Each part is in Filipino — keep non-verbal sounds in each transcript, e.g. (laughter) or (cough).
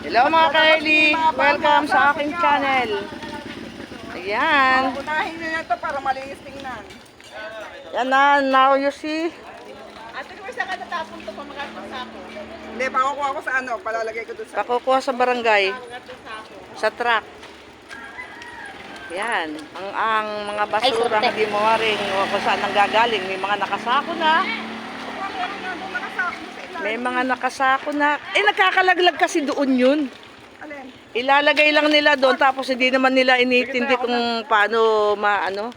Hello mga Kylie! Welcome sa aking channel. Ayan. Unahin nyo na to para malinis tingnan. Yan na, now you see. Ate, kung saan ka natapon to pamagat ng sako? Hindi, pakukuha ko sa ano, palalagay ko doon sa... Pakukuha sa barangay. Sa truck. Yan. Ang, ang mga basura hindi mo rin kung saan nang gagaling. May mga nakasako na. May mga nakasako na. Eh, nagkakalaglag kasi doon yun. Alin? Ilalagay lang nila doon tapos hindi naman nila inintindi kung paano maano.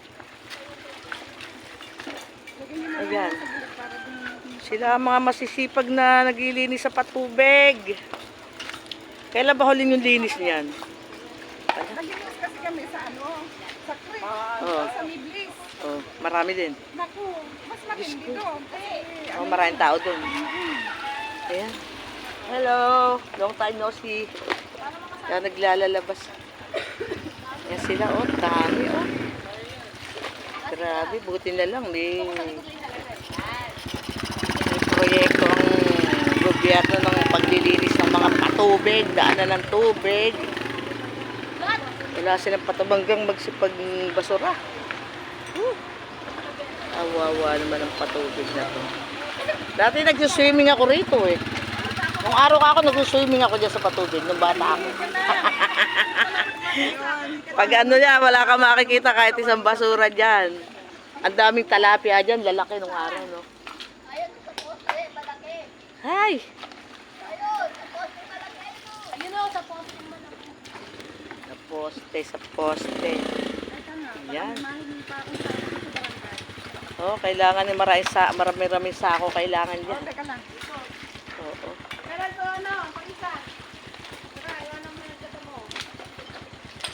Ayan. Sila mga masisipag na naglilinis sa patubig. Kailan ba huling yung linis niyan? Naglinis kasi kami sa ano, sa creek, Oo. sa Miblis. Oh, marami din. Naku, mas matindi. Kasi, Oh, maraming tao doon. Ayan. Hello. Long time no see. Kaya naglalalabas. Ayan sila, oh. Dami, oh. Grabe, buti na lang. May, may proyekto ang gobyerno ng paglilinis ng mga patubig, daanan ng tubig. Wala silang patubanggang magsipag basura. Whew. Awawa naman ang patubig na to. Dati nag-swimming ako rito eh. Nung araw ka ako, nag-swimming ako dyan sa patubig nung bata ako. (laughs) Pag ano yan, wala ka makikita kahit isang basura dyan. Ang daming talapia dyan, lalaki nung araw, no? Hi! Sa poste, sa poste. Yan. Oh, kailangan ni maraming sa marami-raming sako kailangan oh, diyan. teka lang. Oo. Meron to ano, pang isa. Tara, iwanan mo yung dito mo.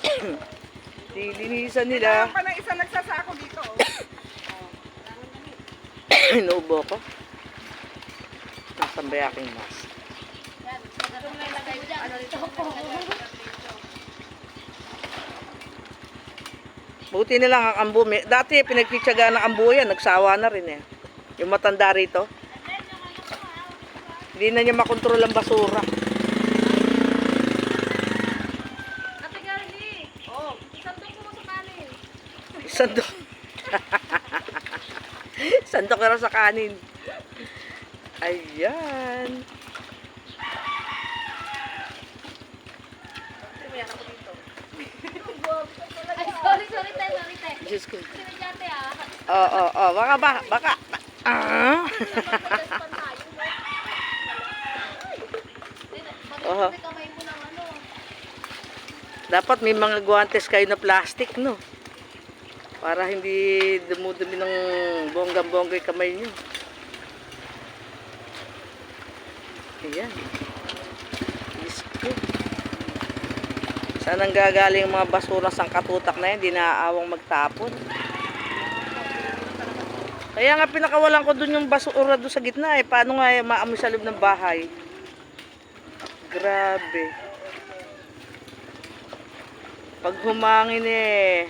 (clears throat) Lilinisan Meron nila. pa na isa nagsasako dito. oh. (clears throat) Inuubo ko. Nasaan ba yung aking mask? Buti na lang ang ambo. Dati pinagpitsaga ng ambo yan. Nagsawa na rin eh. Yung matanda rito. Hindi na niya makontrol ang basura. Ate Garly, oh, sandok. Sandok. (laughs) Na sa kanin. Ayan. Ay, sorry, sorry, te, sorry, te. Diyos ko. Oo, oo, oo. Baka ba? Baka. ba- Ah. (laughs) Oo. Dapat may mga guantes kayo na plastic, no? Para hindi dumudumi ng bonggang-bongga yung kamay nyo. Ayan. Diyos ko. Saan ang gagaling yung mga basura sang katutak na yan? Di naaawang magtapon. Kaya nga pinakawalan ko dun yung basura doon sa gitna eh. Paano nga eh, maamoy sa loob ng bahay? Grabe. Pag humangin eh,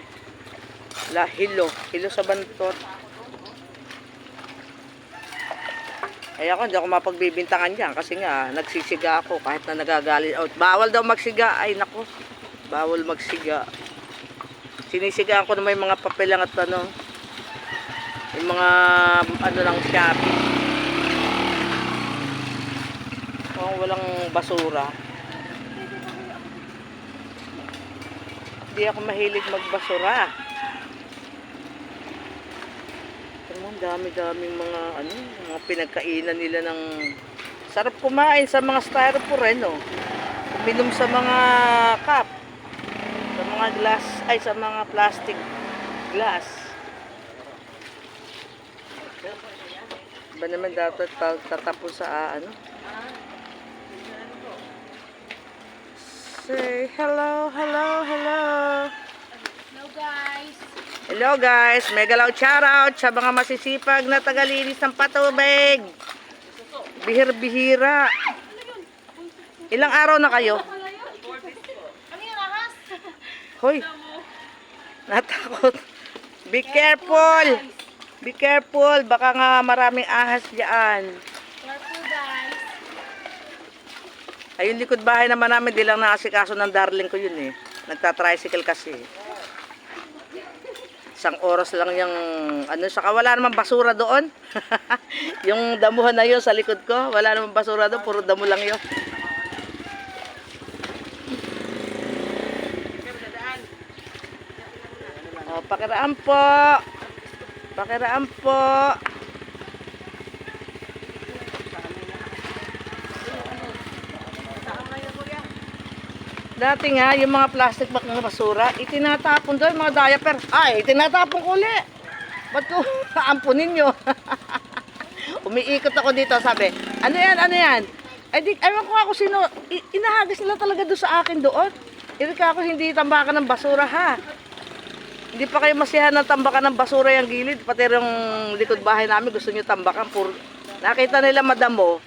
la hilo, hilo sa bantot. Kaya ako, hindi ako mapagbibintangan dyan kasi nga, nagsisiga ako kahit na nagagali out. Bawal daw magsiga. Ay, nako. Bawal magsiga. Sinisigaan ko na may mga papelang at ano, yung mga ano ng Shopee. Kung walang basura. Hindi ako mahilig magbasura. Pero ang dami-daming mga ano, mga pinagkainan nila ng sarap kumain sa mga styrofoam no. Uminom sa mga cup. Mga glass, ay sa mga plastic glass. Ba naman dapat pag tatapos sa ah, ano? Say hello, hello, hello. No, guys. Hello guys, mega loud shoutout sa mga masisipag na tagalinis ng patubig. Bihir-bihira. Ilang araw na kayo? Hoy, natakot. Be careful. Be careful, baka nga maraming ahas diyan. Careful, guys. Ay, yung likod bahay naman namin, di lang nakasikaso ng darling ko yun eh. Nagta-tricycle kasi. Isang oras lang yung, ano, saka wala namang basura doon. (laughs) yung damuhan na yun sa likod ko, wala namang basura doon, puro damo lang yun. Pakiraan po. Pakiraan po. Dati nga, yung mga plastic bag ng basura, itinatapon doon, mga diaper. Ay, itinatapon ko uli. Ba't ko (laughs) ampunin nyo? (laughs) Umiikot ako dito, sabi, ano yan, ano yan? Ay, di, ewan ko ako sino, inahagis nila talaga doon sa akin doon. Irika ako hindi tambakan ng basura, ha? Hindi pa kayo masiyahan ng tambakan ng basura yung gilid. Pati yung likod bahay namin, gusto nyo tambakan. Puro, nakita nila madamo.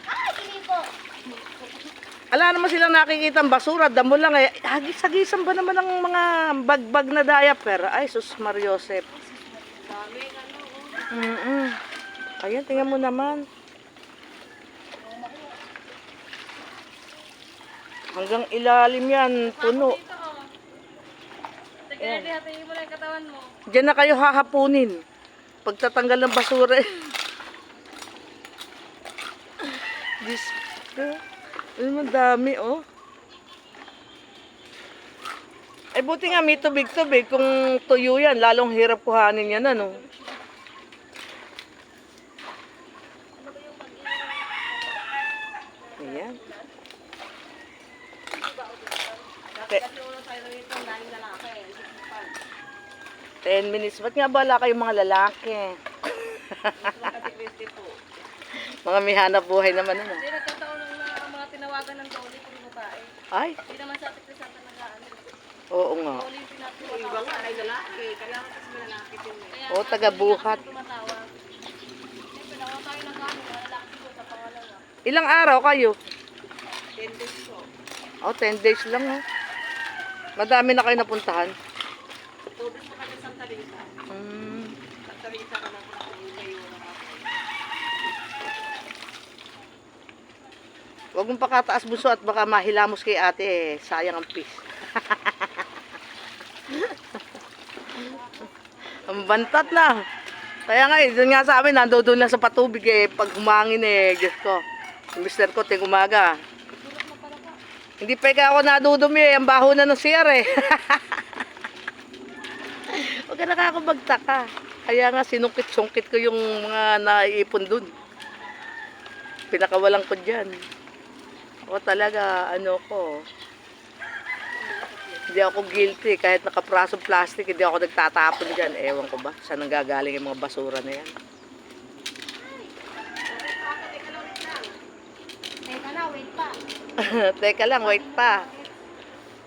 Ala naman silang nakikita basura, damo lang eh. Hagis-hagisan ba naman ng mga bagbag na diaper? Ay, sus Mariosep. Mm -mm. Ayan, tingnan mo naman. Hanggang ilalim yan, puno. Ate Girlie, hatiin mo na yung katawan mo. Diyan na kayo hahapunin. Pagtatanggal ng basura. eh. Ko. Ano naman dami, oh. Ay, buti nga may tubig-tubig. Kung tuyo yan, lalong hirap kuhanin yan, ano. Ayan. Te- 10 minutes. Ba't nga bala kayong mga lalaki? (laughs) mga may hanap buhay naman ano. Hindi nagkataon ng mga, mga tinawagan ng Dolly kung babae. Ay, Hindi naman sa atin sa nag-ano. oo nga. Dolly yung pinatawag. Iba nga ay lalaki. Kailangan kasi malalaki din eh. O, taga-buhat. Pangalawa. Ilang araw kayo? 10 days ko. Oh, 10 days lang oh. Madami na kayo napuntahan. 2 days sa Rita. Mm. Santa Rita ka po ako kayo na Huwag mong pakataas buso at baka mahilamos kay ate eh. Sayang ang pis. (laughs) ang bantat na. Kaya nga eh, doon nga sa amin, nandoon lang sa patubig eh. Pag humangin eh, Diyos ko. Yung mister ko, ting umaga. Hindi pa ikaw ako nadudumi eh. Ang baho na ng CR eh. (laughs) Huwag ka nakakabagtaka. Kaya nga sinungkit-sungkit ko yung mga naiipon dun. Pinakawalan ko dyan. O talaga, ano ko. Hindi ako guilty. Kahit nakapraso plastic, hindi ako nagtatapon dyan. Ewan ko ba? Saan nanggagaling yung mga basura na yan? Teka na, wait pa. (laughs) Teka lang, wait pa.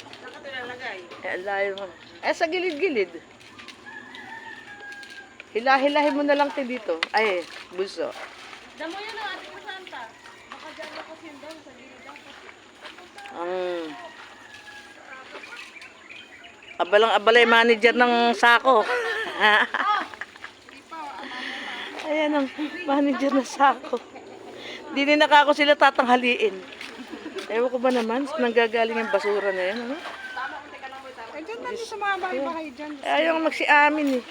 Saan ka tinalagay? Eh, ang layo mo. Eh, sa gilid-gilid. Hilahilahin mo na lang tayo dito. Ay, buso. Damo yan ang ating Santa. Baka dyan ako sin doon sa gilid ako. Ang abalang abalay manager ng sako. (laughs) Ayan ang manager ng sako. Di din nakako sila tatanghaliin. Ewan ko ba naman, nanggagaling yung basura na yan, ano? Eh, dyan na sa mga bahay-bahay dyan. Ayaw magsiamin eh.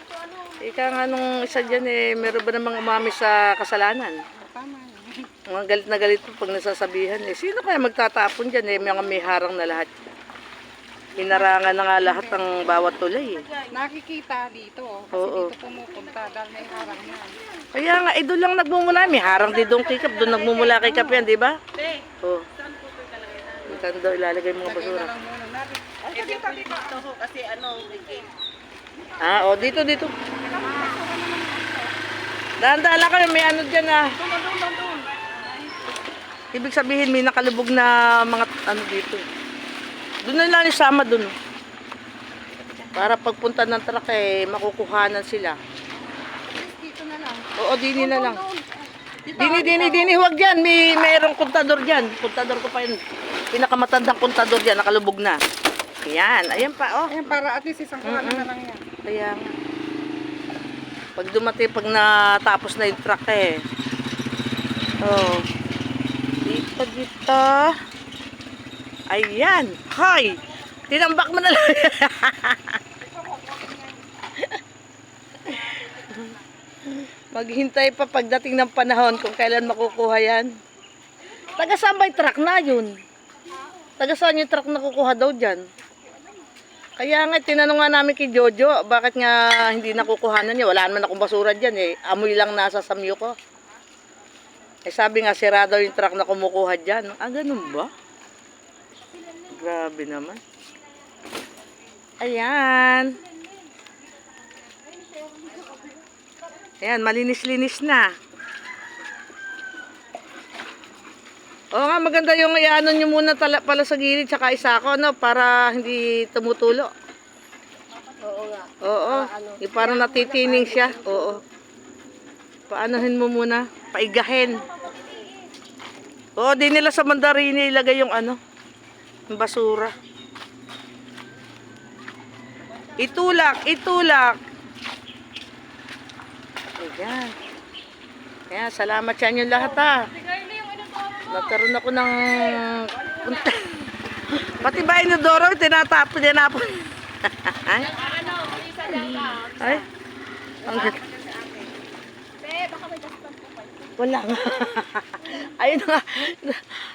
Ika nga nung isa dyan eh, meron ba namang umami sa kasalanan? Tama. Mga galit na galit po pag nasasabihan eh. Sino kaya magtatapon dyan eh, mga may harang na lahat. Hinarangan na nga lahat ng bawat tulay eh. Nakikita dito. oh. Kasi Oo. dito pumupunta dahil may harang yan. Kaya nga, eh doon lang nagmumula. May harang din doon kay Kap. Doon nagmumula kay Kap yan, di ba? Oo. saan po na? Saan daw ilalagay mga Lagay na basura? lang muna natin. Ay, dito, dito. Kasi ano, may gate. Ah, oh, dito, dito. Dahan-dahan lang kayo, may ano dyan ah. Doon, doon, doon. Ibig sabihin, may nakalubog na mga ano dito. Doon na lang isama doon. Para pagpunta ng truck eh, makukuhanan sila. Dito na lang. Oo, dini na lang. Dini, dini, dini, huwag dyan. May mayroong kontador dyan. Kontador ko pa yun. Pinakamatandang kontador dyan, nakalubog na. Yan, ayan pa, oh. Ayan, para at least isang kuhanan Mm-mm. na lang yan. Kaya nga. Pag dumati, pag natapos na yung truck eh. Oh. Dito, dito. Ayan. Hoy! Tinambak mo na lang. (laughs) Maghintay pa pagdating ng panahon kung kailan makukuha yan. Taga saan ba yung truck na yun? Taga saan yung truck na kukuha daw dyan? Kaya nga, tinanong nga namin kay Jojo, bakit nga hindi nakukuhanan niya? Wala naman akong basura dyan eh. Amoy lang nasa samyo ko. Eh sabi nga, sira daw yung truck na kumukuha dyan. Ah, ganun ba? Grabe naman. Ayan. Ayan, malinis-linis na. Oo nga, maganda yung iano nyo muna tala, pala sa gilid tsaka isa ko, no? Para hindi tumutulo. Oo nga. Oo. Yung parang natitining siya. Oo. Paanohin mo muna? Paigahin. Oo, di nila sa mandarini ilagay yung ano, yung basura. Itulak, itulak. Ayan. Ayan, salamat sa inyo lahat ha. Ate Carly, yung inodoro mo. Nagkaroon ako ng... (laughs) Pati ba inodoro, tinatapon, tinapon. (laughs) Ano, isa lang ka. Ay, ang ganda. Wala nga. (laughs) Ayun nga.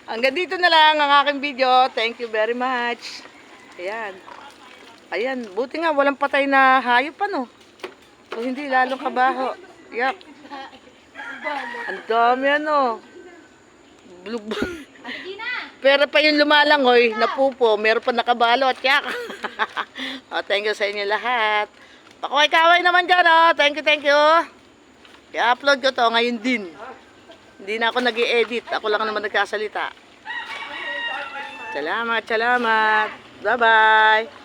Hanggang dito na lang ang aking video. Thank you very much. Ayan. Ayan. Buti nga walang patay na hayop ano. Kung hindi lalong kabaho. Yak. Ang dami ano. Gina! Pero pa yung lumalangoy, napupo, meron pa nakabalo at yak. (laughs) oh, thank you sa inyo lahat. Pakaway-kaway naman dyan, oh. Thank you, thank you. I-upload ko to ngayon din. Hindi na ako nag edit Ako lang naman nagkasalita. Salamat, salamat. Bye-bye.